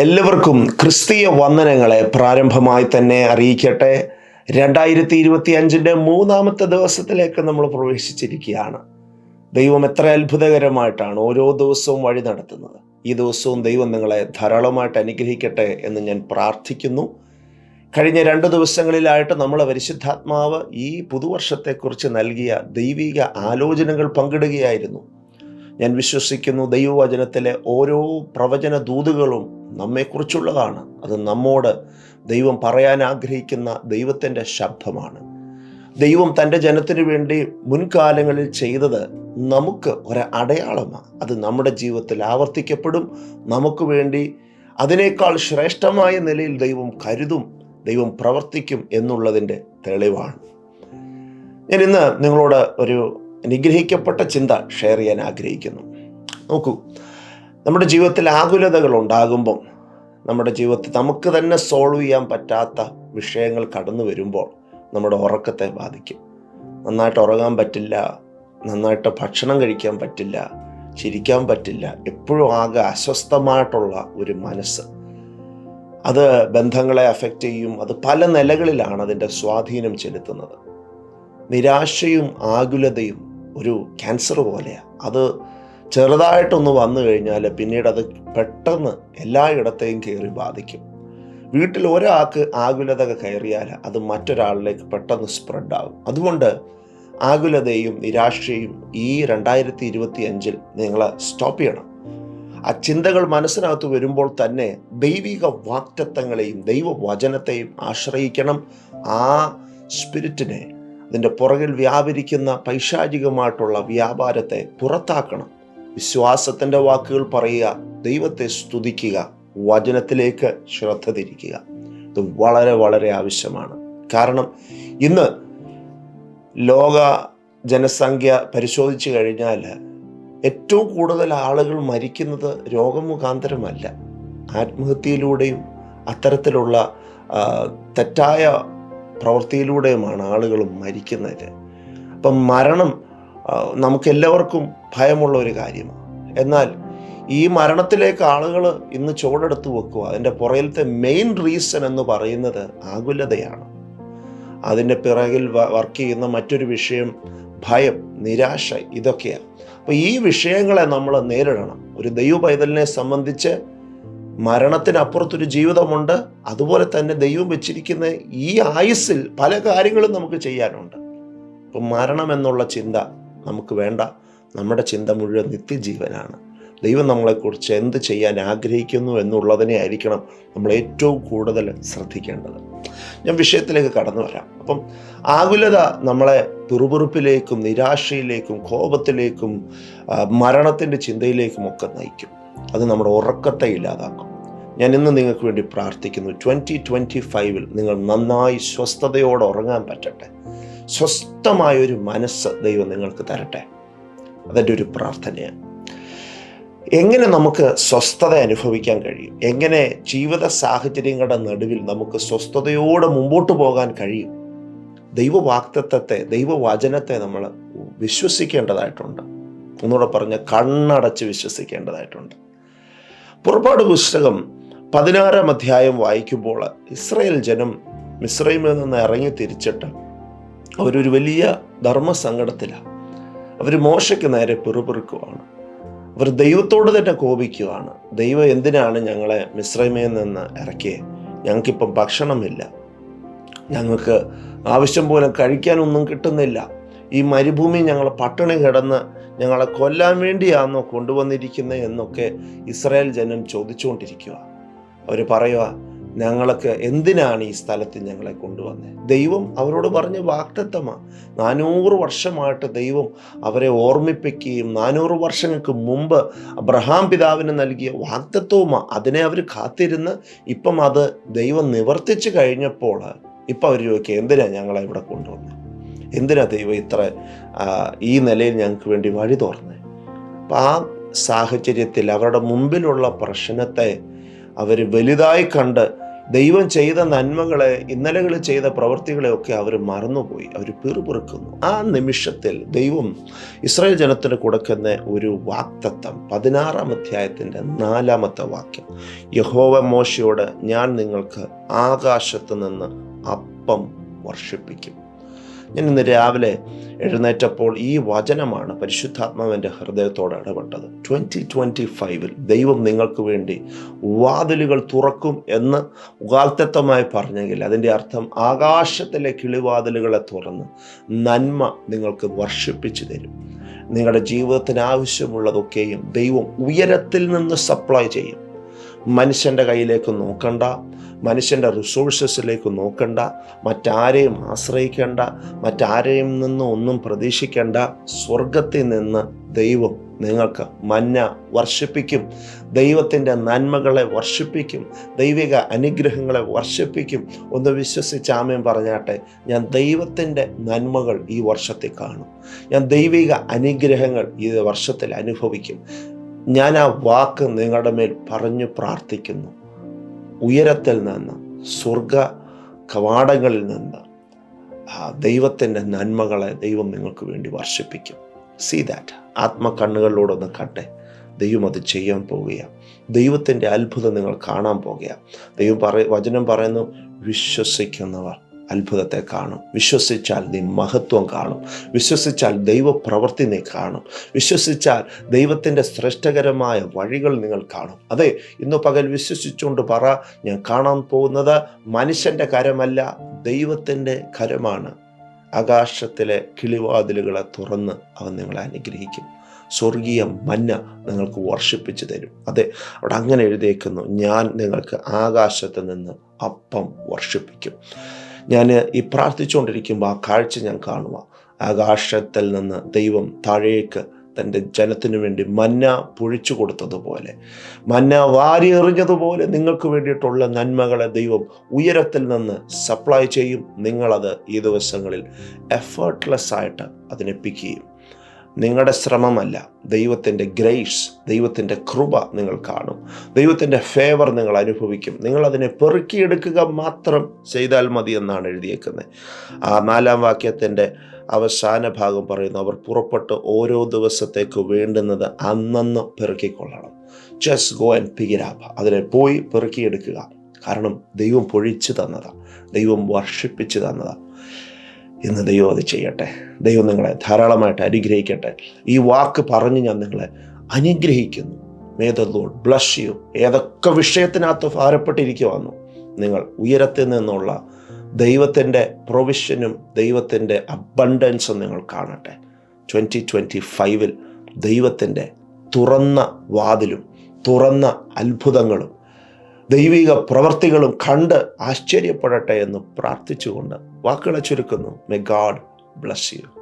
എല്ലാവർക്കും ക്രിസ്തീയ വന്ദനങ്ങളെ പ്രാരംഭമായി തന്നെ അറിയിക്കട്ടെ. രണ്ടായിരത്തി ഇരുപത്തി അഞ്ചിന്റെ മൂന്നാമത്തെ ദിവസത്തിലേക്ക് നമ്മൾ പ്രവേശിച്ചിരിക്കുകയാണ്. ദൈവം എത്ര അത്ഭുതകരമായിട്ടാണ് ഓരോ ദിവസവും വഴി നടത്തുന്നത്. ഈ ദിവസവും ദൈവം നിങ്ങളെ ധാരാളമായിട്ട് അനുഗ്രഹിക്കട്ടെ എന്ന് ഞാൻ പ്രാർത്ഥിക്കുന്നു. കഴിഞ്ഞ രണ്ട് ദിവസങ്ങളിലായിട്ട് നമ്മൾ പരിശുദ്ധാത്മാവ് ഈ പുതുവർഷത്തെക്കുറിച്ച് നൽകിയ ദൈവിക ആലോചനകൾ പങ്കിടുകയായിരുന്നു. ഞാൻ വിശ്വസിക്കുന്നു ദൈവവചനത്തിലെ ഓരോ പ്രവചന ദൂതുകളും നമ്മെക്കുറിച്ചുള്ളതാണ്. അത് നമ്മോട് ദൈവം പറയാൻ ആഗ്രഹിക്കുന്ന ദൈവത്തിന്റെ ശബ്ദമാണ്. ദൈവം തന്റെ ജനത്തിനു വേണ്ടി മുൻകാലങ്ങളിൽ ചെയ്തത് നമുക്ക് ഒരു അടയാളമാണ്. അത് നമ്മുടെ ജീവിതത്തിൽ ആവർത്തിക്കപ്പെടും. നമുക്ക് വേണ്ടി അതിനേക്കാൾ ശ്രേഷ്ഠമായ നിലയിൽ ദൈവം കരുതും ദൈവം പ്രവർത്തിക്കും എന്നുള്ളതിന്റെ തെളിവാണ്. ഞാൻ ഇന്ന് നിങ്ങളോട് ഒരു അനുഗ്രഹിക്കപ്പെട്ട ചിന്ത ഷെയർ ചെയ്യാൻ ആഗ്രഹിക്കുന്നു. നോക്കൂ നമ്മുടെ ജീവിതത്തിൽ ആകുലതകൾ ഉണ്ടാകുമ്പം നമ്മുടെ ജീവിതത്തിൽ നമുക്ക് തന്നെ സോൾവ് ചെയ്യാൻ പറ്റാത്ത വിഷയങ്ങൾ കടന്നു വരുമ്പോൾ നമ്മുടെ ഉറക്കത്തെ ബാധിക്കും. നന്നായിട്ട് ഉറങ്ങാൻ പറ്റില്ല നന്നായിട്ട് ഭക്ഷണം കഴിക്കാൻ പറ്റില്ല ചിരിക്കാൻ പറ്റില്ല എപ്പോഴും ആകെ അസ്വസ്ഥമായിട്ടുള്ള ഒരു മനസ്സ്. അത് ബന്ധങ്ങളെ അഫക്റ്റ് ചെയ്യും അത് പല നിലകളിലാണ് അതിന്റെ സ്വാധീനം ചെലുത്തുന്നത്. നിരാശയും ആകുലതയും ഒരു ക്യാൻസർ പോലെയാണ് അത് ചെറുതായിട്ടൊന്ന് വന്നു കഴിഞ്ഞാൽ പിന്നീട് അത് പെട്ടെന്ന് എല്ലായിടത്തെയും കയറി ബാധിക്കും. വീട്ടിൽ ഒരാൾക്ക് ആകുലത കയറിയാൽ അത് മറ്റൊരാളിലേക്ക് പെട്ടെന്ന് സ്പ്രെഡ് ആകും അതുകൊണ്ട് ആകുലതയും നിരാശയും ഈ രണ്ടായിരത്തി ഇരുപത്തി അഞ്ചിൽ നിങ്ങൾ സ്റ്റോപ്പ് ചെയ്യണം. ആ ചിന്തകൾ മനസ്സിനകത്ത് വരുമ്പോൾ തന്നെ ദൈവിക വാക്തത്വങ്ങളെയും ദൈവവചനത്തെയും ആശ്രയിക്കണം. ആ സ്പിരിറ്റിനെ അതിന്റെ പുറകിൽ വ്യാപരിക്കുന്ന പൈശാചികമായിട്ടുള്ള വ്യാപാരത്തെ പുറത്താക്കണം. വിശ്വാസത്തിന്റെ വാക്കുകൾ പറയുക ദൈവത്തെ സ്തുതിക്കുക വചനത്തിലേക്ക് ശ്രദ്ധ തിരിക്കുക. ഇത് വളരെ വളരെ ആവശ്യമാണ്. കാരണം ഇന്ന് ലോക ജനസംഖ്യ പരിശോധിച്ചു കഴിഞ്ഞാൽ ഏറ്റവും കൂടുതൽ ആളുകൾ മരിക്കുന്നത് രോഗമുഖാന്തരമല്ല ആത്മഹത്യയിലൂടെയും അത്തരത്തിലുള്ള തെറ്റായ പ്രവൃത്തിയിലൂടെയുമാണ് ആളുകൾ മരിക്കുന്നത്. അപ്പം മരണം നമുക്കെല്ലാവർക്കും ഭയമുള്ള ഒരു കാര്യമാണ്. എന്നാൽ ഈ മരണത്തിലേക്ക് ആളുകൾ ഇന്ന് ചുവടെടുത്ത് വെക്കുക അതിന്റെ പുറകിലത്തെ മെയിൻ റീസൺ എന്ന് പറയുന്നത് ആകുലതയാണ്. അതിന്റെ പിറകിൽ വർക്ക് ചെയ്യുന്ന മറ്റൊരു വിഷയം ഭയം നിരാശ ഇതൊക്കെയാണ്. അപ്പോൾ ഈ വിഷയങ്ങളെ നമ്മൾ നേരിടണം. ഒരു ദൈവ പൈതലിനെ സംബന്ധിച്ച് മരണത്തിനപ്പുറത്തൊരു ജീവിതമുണ്ട് അതുപോലെ തന്നെ ദൈവം വെച്ചിരിക്കുന്ന ഈ ആയുസ്സിൽ പല കാര്യങ്ങളും നമുക്ക് ചെയ്യാനുണ്ട്. അപ്പം മരണം എന്നുള്ള ചിന്ത നമുക്ക് വേണ്ട. നമ്മുടെ ചിന്ത മുഴുവൻ നിത്യജീവനാണ്. ദൈവം നമ്മളെക്കുറിച്ച് എന്ത് ചെയ്യാൻ ആഗ്രഹിക്കുന്നു എന്നുള്ളതിനെ ആയിരിക്കണം നമ്മൾ ഏറ്റവും കൂടുതൽ ശ്രദ്ധിക്കേണ്ടത്. ഞാൻ വിഷയത്തിലേക്ക് കടന്നു വരാം. അപ്പം ആകുലത നമ്മളെ പിറുപിറുപ്പിലേക്കും നിരാശയിലേക്കും കോപത്തിലേക്കും മരണത്തിന്റെ ചിന്തയിലേക്കും ഒക്കെ നയിക്കും. അത് നമ്മുടെ ഉറക്കത്തെ ഇല്ലാതാക്കും. ഞാൻ ഇന്ന് നിങ്ങൾക്ക് വേണ്ടി പ്രാർത്ഥിക്കുന്നു. ട്വന്റി ട്വന്റി ഫൈവിൽ നിങ്ങൾ നന്നായി സ്വസ്ഥതയോടെ ഉറങ്ങാൻ പറ്റട്ടെ. സ്വസ്ഥമായ ഒരു മനസ്സ് ദൈവം നിങ്ങൾക്ക് തരട്ടെ. അതെന്റെ ഒരു പ്രാർത്ഥനയാണ്. എങ്ങനെ നമുക്ക് സ്വസ്ഥത അനുഭവിക്കാൻ കഴിയും? എങ്ങനെ ജീവിത സാഹചര്യങ്ങളുടെ നടുവിൽ നമുക്ക് സ്വസ്ഥതയോടെ മുമ്പോട്ട് പോകാൻ കഴിയും? ദൈവവാക്തത്വത്തെ ദൈവവചനത്തെ നമ്മൾ വിശ്വസിക്കേണ്ടതായിട്ടുണ്ട്. ഒന്നുകൂടെ പറഞ്ഞ് കണ്ണടച്ച് വിശ്വസിക്കേണ്ടതായിട്ടുണ്ട്. പുറപ്പാട് പുസ്തകം പതിനാറാം അധ്യായം വായിക്കുമ്പോൾ ഇസ്രയേൽ ജനം മിസ്രൈമിൽ നിന്ന് ഇറങ്ങി തിരിച്ചിട്ട് അവരൊരു വലിയ ധർമ്മസങ്കടത്തിലാണ് അവർ മോശയ്ക്ക് നേരെ പിറുപിറുക്കുവാണ്. അവർ ദൈവത്തോട് തന്നെ കോപിക്കുവാണ്. ദൈവം എന്തിനാണ് ഞങ്ങളെ മിശ്രമയിൽ നിന്ന് ഇറക്കിയത് ഞങ്ങൾക്കിപ്പം ഭക്ഷണമില്ല. ഞങ്ങൾക്ക് ആവശ്യം പോലെ കഴിക്കാനൊന്നും കിട്ടുന്നില്ല. ഈ മരുഭൂമി ഞങ്ങൾ പട്ടിണി കിടന്ന് ഞങ്ങളെ കൊല്ലാൻ വേണ്ടിയാണോ കൊണ്ടുവന്നിരിക്കുന്നത് എന്നൊക്കെ ഇസ്രായേൽ ജനം ചോദിച്ചുകൊണ്ടിരിക്കുക അവർ പറയുക ഞങ്ങൾക്ക് എന്തിനാണ് ഈ സ്ഥലത്ത് ഞങ്ങളെ കൊണ്ടുവന്നത് ദൈവം അവരോട് പറഞ്ഞ വാക്തത്വമാണ് നാനൂറ് വർഷമായിട്ട് ദൈവം അവരെ ഓർമ്മിപ്പിക്കുകയും നാനൂറ് വർഷങ്ങൾക്ക് മുമ്പ് അബ്രഹാം പിതാവിന് നൽകിയ വാക്തത്വവുമാണ് അതിനെ അവർ കാത്തിരുന്ന് ഇപ്പം അത് ദൈവം നിവർത്തിച്ചു കഴിഞ്ഞപ്പോൾ ഇപ്പം അവർ ചോദിക്കുക എന്തിനാണ് ഞങ്ങളെ ഇവിടെ കൊണ്ടുവന്നത് എന്തിനാ ദൈവം ഇത്ര ഈ നിലയിൽ ഞങ്ങൾക്ക് വേണ്ടി വഴി തുറന്നത് അപ്പം ആ സാഹചര്യത്തിൽ അവരുടെ മുമ്പിലുള്ള പ്രശ്നത്തെ അവർ വലുതായി കണ്ട് ദൈവം ചെയ്ത നന്മകളെ ഇന്നലകൾ ചെയ്ത പ്രവൃത്തികളെയൊക്കെ അവർ മറന്നുപോയി. അവർ പിറുപിറുക്കുന്നു. ആ നിമിഷത്തിൽ ദൈവം ഇസ്രായേൽ ജനത്തിന് കൊടുക്കുന്ന ഒരു വാക്തത്വം പതിനാറാം അധ്യായത്തിന്റെ നാലാമത്തെ വാക്യം. യഹോവ മോശയോട് ഞാൻ നിങ്ങൾക്ക് ആകാശത്ത് നിന്ന് അപ്പം വർഷിപ്പിക്കും. ഞാൻ ഇന്ന് രാവിലെ എഴുന്നേറ്റപ്പോൾ ഈ വചനമാണ് പരിശുദ്ധാത്മാവിന്റെ ഹൃദയത്തോട് ഇടപെട്ടത്. ട്വന്റി ട്വന്റി ഫൈവിൽ ദൈവം നിങ്ങൾക്ക് വേണ്ടി വാതിലുകൾ തുറക്കും എന്ന് ഉകാൽത്തത്വമായി പറഞ്ഞെങ്കിൽ അതിന്റെ അർത്ഥം ആകാശത്തിലെ കിളിവാതിലുകളെ തുറന്ന് നന്മ നിങ്ങൾക്ക് വർഷിപ്പിച്ചു തരും. നിങ്ങളുടെ ജീവിതത്തിന് ആവശ്യമുള്ളതൊക്കെയും ദൈവം ഉയരത്തിൽ നിന്ന് സപ്ലൈ ചെയ്യും. മനുഷ്യന്റെ കയ്യിലേക്ക് നോക്കണ്ട. മനുഷ്യന്റെ റിസോഴ്സസിലേക്ക് നോക്കണ്ട മറ്റാരെയും ആശ്രയിക്കേണ്ട മറ്റാരെയും നിന്ന് ഒന്നും പ്രതീക്ഷിക്കേണ്ട. സ്വർഗത്തിൽ നിന്ന് ദൈവം നിങ്ങൾക്ക് മഞ്ഞ വർഷിപ്പിക്കും. ദൈവത്തിന്റെ നന്മകളെ വർഷിപ്പിക്കും. ദൈവിക അനുഗ്രഹങ്ങളെ വർഷിപ്പിക്കും. ഒന്ന് വിശ്വസിച്ച് ആമയം പറഞ്ഞാട്ടെ. ഞാൻ ദൈവത്തിന്റെ നന്മകൾ ഈ വർഷത്തിൽ കാണും. ഞാൻ ദൈവിക അനുഗ്രഹങ്ങൾ ഈ വർഷത്തിൽ അനുഭവിക്കും. ഞാൻ ആ വാക്ക് നിങ്ങളുടെ മേൽ പറഞ്ഞു പ്രാർത്ഥിക്കുന്നു. ഉയരത്തിൽ നിന്ന് സ്വർഗ കവാടങ്ങളിൽ നിന്ന് ദൈവത്തിന്റെ നന്മകളെ ദൈവം നിങ്ങൾക്ക് വേണ്ടി വർഷിപ്പിക്കും. സി ദാറ്റ് ആത്മകണ്ണുകളിലൂടെ ഒന്ന് കട്ടെ ദൈവം അത് ചെയ്യാൻ പോവുകയാണ് ദൈവത്തിന്റെ അത്ഭുതം നിങ്ങൾ കാണാൻ പോകുകയാണ് ദൈവം പറ വചനം പറയുന്നു വിശ്വസിക്കുന്നവർ അത്ഭുതത്തെ കാണും. വിശ്വസിച്ചാൽ നീ മഹത്വം കാണും. വിശ്വസിച്ചാൽ ദൈവപ്രവൃത്തി നീ കാണും. വിശ്വസിച്ചാൽ ദൈവത്തിന്റെ ശ്രേഷ്ഠകരമായ വഴികൾ നിങ്ങൾ കാണും. അതെ ഇന്ന് പകൽ വിശ്വസിച്ചുകൊണ്ട് പറ ഞാൻ കാണാൻ പോകുന്നത് മനുഷ്യന്റെ കരമല്ല ദൈവത്തിന്റെ കരമാണ്. ആകാശത്തിലെ കിളിവാതിലുകളെ തുറന്ന് അവൻ നിങ്ങളെ അനുഗ്രഹിക്കും. സ്വർഗീയ മഞ്ഞ നിങ്ങൾക്ക് വർഷിപ്പിച്ചു തരും. അതെ അവിടെ അങ്ങനെ എഴുതിയേക്കുന്നു ഞാൻ നിങ്ങൾക്ക് ആകാശത്ത് നിന്ന് അപ്പം വർഷിപ്പിക്കും. ഞാൻ ഈ പ്രാർത്ഥിച്ചുകൊണ്ടിരിക്കുമ്പോൾ ആ കാഴ്ച ഞാൻ കാണുക ആകാശത്തിൽ നിന്ന് ദൈവം താഴേക്ക് തന്റെ ജനത്തിനു വേണ്ടി മന്ന പൊഴിച്ചു കൊടുത്തതുപോലെ വാരി എറിഞ്ഞതുപോലെ നിങ്ങൾക്ക് വേണ്ടിയിട്ടുള്ള നന്മകളെ ദൈവം ഉയരത്തിൽ നിന്ന് സപ്ലൈ ചെയ്യും. നിങ്ങളത് ഈ ദിവസങ്ങളിൽ എഫേർട്ട്ലെസ് ആയിട്ട് അതിനെ നിങ്ങളുടെ ശ്രമമല്ല. ദൈവത്തിന്റെ ഗ്രേസ് ദൈവത്തിന്റെ കൃപ നിങ്ങൾ കാണും. ദൈവത്തിന്റെ ഫേവർ നിങ്ങൾ അനുഭവിക്കും. നിങ്ങൾ അതിനെ പെറുക്കിയെടുക്കുക മാത്രം ചെയ്താൽ മതി എന്നാണ് എഴുതിയേക്കുന്നത്. ആ നാലാം വാക്യത്തിന്റെ അവസാന ഭാഗം പറയുന്നു അവർ പുറപ്പെട്ട് ഓരോ ദിവസത്തേക്ക് വേണ്ടുന്നത് അന്നന്ന് പെറുക്കിക്കൊള്ളണം. ജസ്റ്റ് ഗോ ആൻഡ് പിഗിരാപ്പ അതിനെ പോയി പെറുക്കിയെടുക്കുക. കാരണം ദൈവം പൊഴിച്ചു തന്നതാണ് ദൈവം വർഷിപ്പിച്ചു തന്നതാണ് ഇന്ന് ദൈവം അത് ചെയ്യട്ടെ. ദൈവം നിങ്ങളെ ധാരാളമായിട്ട് അനുഗ്രഹിക്കട്ടെ. ഈ വാക്ക് പറഞ്ഞ് ഞാൻ നിങ്ങളെ അനുഗ്രഹിക്കുന്നു. മേ ബ്ലസ് യു ഏതൊക്കെ വിഷയത്തിനകത്ത് ഭാരപ്പെട്ടിരിക്കുവാന്നു നിങ്ങൾ ഉയരത്തിൽ നിന്നുള്ള ദൈവത്തിന്റെ പ്രൊവിഷനും ദൈവത്തിന്റെ അബണ്ടൻസും നിങ്ങൾ കാണട്ടെ. ട്വന്റി ട്വന്റി ഫൈവിൽ ദൈവത്തിന്റെ തുറന്ന വാതിലും തുറന്ന അത്ഭുതങ്ങളും ദൈവിക പ്രവർത്തികളും കണ്ട് ആശ്ചര്യപ്പെടട്ടെ എന്ന് പ്രാർത്ഥിച്ചുകൊണ്ട് വാക്കുകളെ ചുരുക്കുന്നു. മെ ഗാഡ് ബ്ലസ് യു